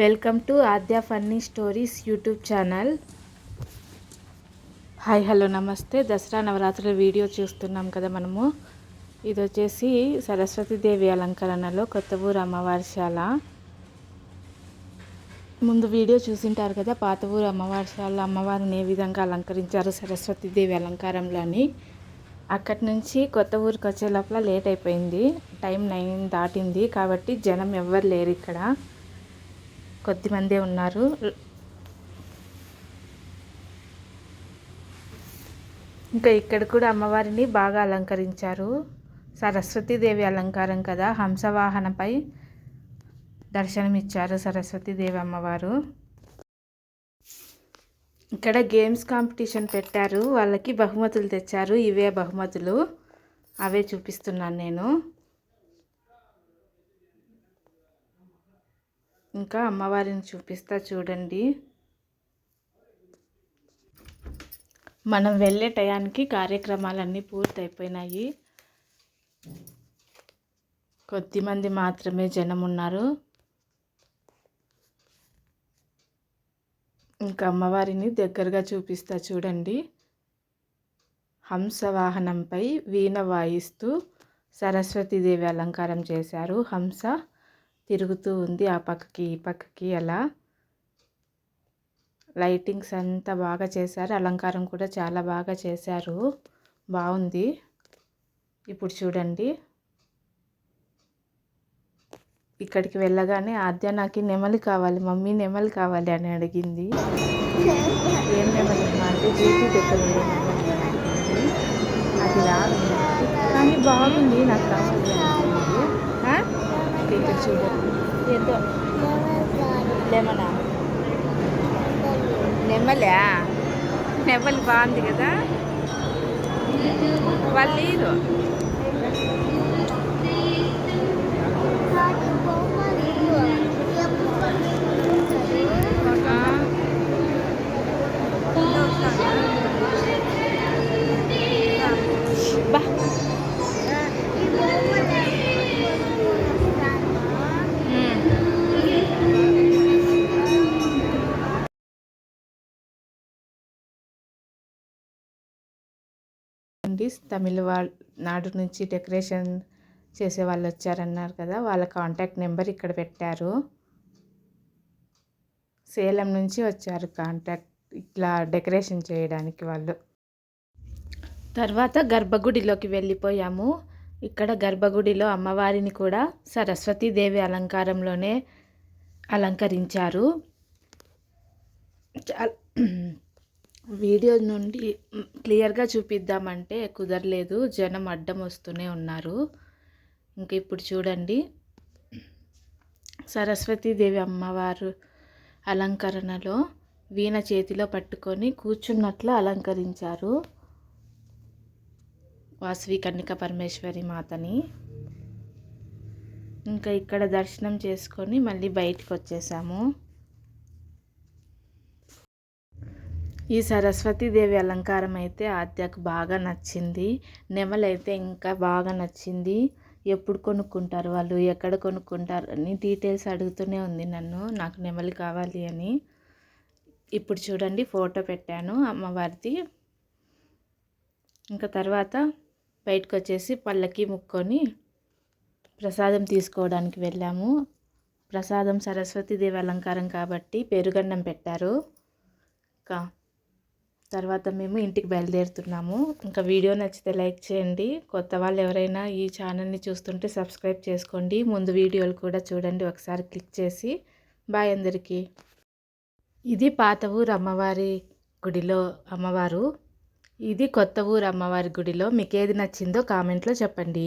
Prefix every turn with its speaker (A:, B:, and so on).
A: Welcome to Aadya funny stories YouTube channel. Hi hello నమస్తే. దసరా నవరాత్రుల video చూస్తున్నాం కదా మనము. ఇది వచ్చేసి సరస్వతీదేవి అలంకరణలో కొత్త ఊరు అమ్మవారిశాల ముందు వీడియో చూసింటారు కదా పాత ఊరు అమ్మవారిశాల అమ్మవారిని ఏ విధంగా అలంకరించారు సరస్వతీదేవి అలంకారంలో అని. అక్కడి నుంచి కొత్త ఊరికి వచ్చే లోపల లేట్ అయిపోయింది. టైం నైన్ దాటింది కాబట్టి జనం ఎవ్వరు లేరు ఇక్కడ. కొద్దిమందే ఉన్నారు. ఇంకా ఇక్కడ కూడా అమ్మవారిని బాగా అలంకరించారు. సరస్వతీదేవి అలంకారం కదా హంసవాహనపై దర్శనమిచ్చారు సరస్వతీదేవి అమ్మవారు. ఇక్కడ గేమ్స్ కాంపిటీషన్ పెట్టారు. వాళ్ళకి బహుమతులు తెచ్చారు. ఇవే బహుమతులు. అవే చూపిస్తున్నాను నేను. ఇంకా అమ్మవారిని చూపిస్తా చూడండి. మనం వెళ్ళే టయానికి కార్యక్రమాలన్నీ పూర్తయిపోయినాయి. కొద్దిమంది మాత్రమే జనం ఉన్నారు. ఇంకా అమ్మవారిని దగ్గరగా చూపిస్తా చూడండి. హంస వాహనంపై వీణ వాయిస్తూ సరస్వతీదేవి అలంకారం చేశారు. హంస తిరుగుతూ ఉంది ఆ పక్కకి ఈ పక్కకి అలా. లైటింగ్స్ అంతా బాగా చేశారు. అలంకారం కూడా చాలా బాగా చేశారు. బాగుంది. ఇప్పుడు చూడండి. ఇక్కడికి వెళ్ళగానే ఆద్య నాకు నెమలి కావాలి మమ్మీ నెమలి కావాలి అని అడిగింది. ఏం నెమలి? అంటే జీపీ దగ్గర అది రాదు. కానీ బాగుంది నాకు కావాలి ఇక్కడ చూడండి ఏదో? లెమనా? నెమ్మలే నెమ్మలి బాగుంది కదా? వాళ్ళు లేదు తమిళ వాళ్ళ నాడు నుంచి డెకరేషన్ చేసే వాళ్ళు వచ్చారన్నారు కదా వాళ్ళ కాంటాక్ట్ నెంబర్ ఇక్కడ పెట్టారు. సేలం నుంచి వచ్చారు కాంటాక్ట్ ఇట్లా డెకరేషన్ చేయడానికి వాళ్ళు. తర్వాత గర్భగుడిలోకి వెళ్ళిపోయాము. ఇక్కడ గర్భగుడిలో అమ్మవారిని కూడా సరస్వతీదేవి అలంకారంలోనే అలంకరించారు. వీడియో నుండి క్లియర్గా చూపిద్దామంటే కుదరలేదు. జనం అడ్డం వస్తూనే ఉన్నారు. ఇంక ఇప్పుడు చూడండి. సరస్వతీదేవి అమ్మవారు అలంకరణలో వీణ చేతిలో పట్టుకొని కూర్చున్నట్లు అలంకరించారు. వాసవి కన్నిక పరమేశ్వరి మాతని. ఇంకా ఇక్కడ దర్శనం చేసుకొని మళ్ళీ బయటకు వచ్చేసాము. ఈ సరస్వతీదేవి అలంకారం అయితే ఆద్యకు బాగా నచ్చింది. నెమలైతే ఇంకా బాగా నచ్చింది. ఎప్పుడు కొనుక్కుంటారు వాళ్ళు? ఎక్కడ కొనుక్కుంటారు? అని డీటెయిల్స్ అడుగుతూనే ఉంది నన్ను. నాకు నెమలి కావాలి అని. ఇప్పుడు చూడండి ఫోటో పెట్టాను అమ్మవారిది. ఇంకా తర్వాత బయటకు వచ్చేసి పళ్ళకి ముక్కొని ప్రసాదం తీసుకోవడానికి వెళ్ళాము. ప్రసాదం సరస్వతీదేవి అలంకారం కాబట్టి పెరుగన్నం పెట్టారు. ఇంకా తర్వాత మేము ఇంటికి బయలుదేరుతున్నాము. ఇంకా వీడియో నచ్చితే లైక్ చేయండి. కొత్త వాళ్ళు ఎవరైనా ఈ ఛానల్ని చూస్తుంటే సబ్స్క్రైబ్ చేసుకోండి. ముందు వీడియోలు కూడా చూడండి. ఒకసారి క్లిక్ చేసి. బాయ్ అందరికీ. ఇది పాత ఊరు అమ్మవారి గుడిలో అమ్మవారు. ఇది కొత్త ఊరు అమ్మవారి గుడిలో. మీకు ఏది నచ్చిందో కామెంట్లో చెప్పండి.